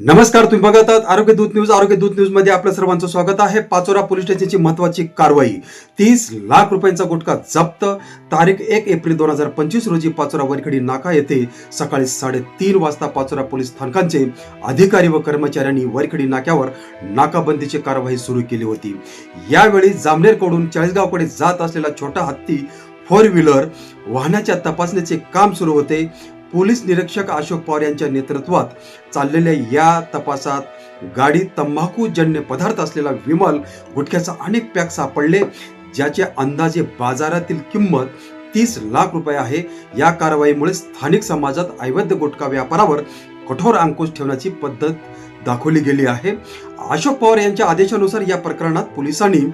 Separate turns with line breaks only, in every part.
नमस्कार तुम्ही बघत आहात आरोग्य दूत न्यूज. आरोग्य दूत न्यूजमध्ये आपल्या सर्वांचं स्वागत आहे. पाचोरा पोलीस स्टेशनची महत्वाची कारवाई. तीस लाख रुपयांचा गुटखा जप्त. तारीख एक एप्रिल दोन हजार पंचवीस रोजी पाचोरा वरखडी नाका येथे सकाळी साडेतीन वाजता पाचोरा पोलीस स्थानकांचे अधिकारी व कर्मचाऱ्यांनी वरखडी नाक्यावर नाकाबंदीची कारवाई सुरू केली होती. यावेळी जामनेरकडून चाळीसगावकडे जात असलेला छोटा हत्ती फोर व्हीलर वाहनाच्या तपासणीचे काम सुरू होते. पोलीस निरीक्षक अशोक पवार यांच्या नेतृत्वात चाललेल्या या तपासात गाडीत तंबाखूजन्य पदार्थ असलेला विमल गुटख्याचा अनेक पॅक सापडले ज्याचे अंदाजे बाजारातील किंमत तीस लाख रुपये आहे. या कारवाईमुळे स्थानिक समाजात अवैध गुटखा व्यापारावर कठोर अंकुश ठेवण्याची पद्धत दाखवली गेली आहे. अशोक पवार यांच्या आदेशानुसार या प्रकरणात पोलिसांनी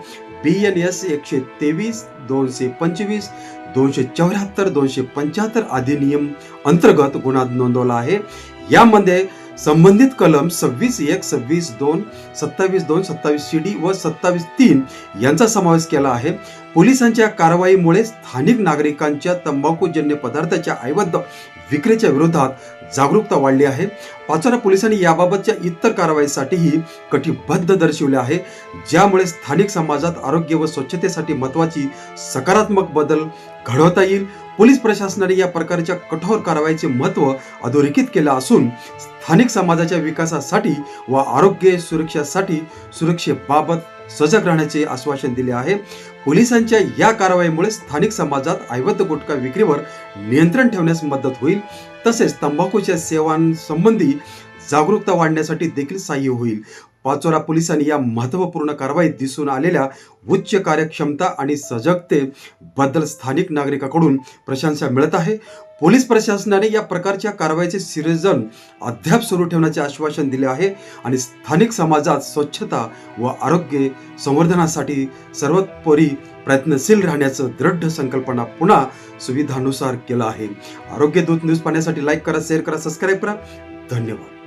बी एन एस एकशे तेवीस दोनशे पंचवीस दोनशे चौऱ्याहत्तर दोनशे पंच्याहत्तर अधिनियम अंतर्गत गुन्हा नोंदवला आहे. यामध्ये संबंधित कलम सव्वीस एक सव्वीस दोन सत्तावीस दोन सत्तावीस सी डी व सत्तावीस तीन यांचा समावेश केला आहे. पोलिसांच्या कारवाईमुळे स्थानिक नागरिकांच्या तंबाखूजन्य पदार्थाच्या अवैध विक्रीच्या विरोधात जागरूकता वाढली आहे. पाचोरा पोलिसांनी याबाबतच्या इतर कारवाईसाठीही कटिबद्ध दर्शवले आहे. ज्यामुळे स्थानिक समाजात आरोग्य व स्वच्छतेसाठी महत्वाची सकारात्मक बदल घडवता येईल. पोलीस प्रशासनाने या प्रकारच्या कठोर कारवाईचे महत्त्व अधोरेखित केलं असून स्थानिक समाजाच्या विकासासाठी व आरोग्य सुरक्षेसाठी सुरक्षेबाबत सजग राहण्याचे आश्वासन दिले आहे. पोलिसांच्या या कारवाईमुळे स्थानिक समाजात अवैध गुटखा विक्रीवर नियंत्रण ठेवण्यास मदत होईल. तसेच तंबाखूच्या सेवांसंबंधी जागरूकता वाढण्यासाठी देखील सहाय्य होईल. पाचोरा पोलिसांनी या महत्त्वपूर्ण कारवाईत दिसून आलेल्या उच्च कार्यक्षमता आणि सजगते बद्दल स्थानिक नागरिकांकडून प्रशंसा मिळत आहे. पोलीस प्रशासनाने या प्रकारच्या कारवाईचे सिरजन अद्याप सुरू ठेवण्याचे आश्वासन दिले आहे आणि स्थानिक समाजात स्वच्छता व आरोग्य संवर्धनासाठी सर्वोत्परी प्रयत्नशील राहण्याचं दृढ संकल्पना पुन्हा सुविधानुसार केलं आहे. आरोग्य दूत न्यूज पाहण्यासाठी लाईक करा शेअर करा सबस्क्राईब करा. धन्यवाद.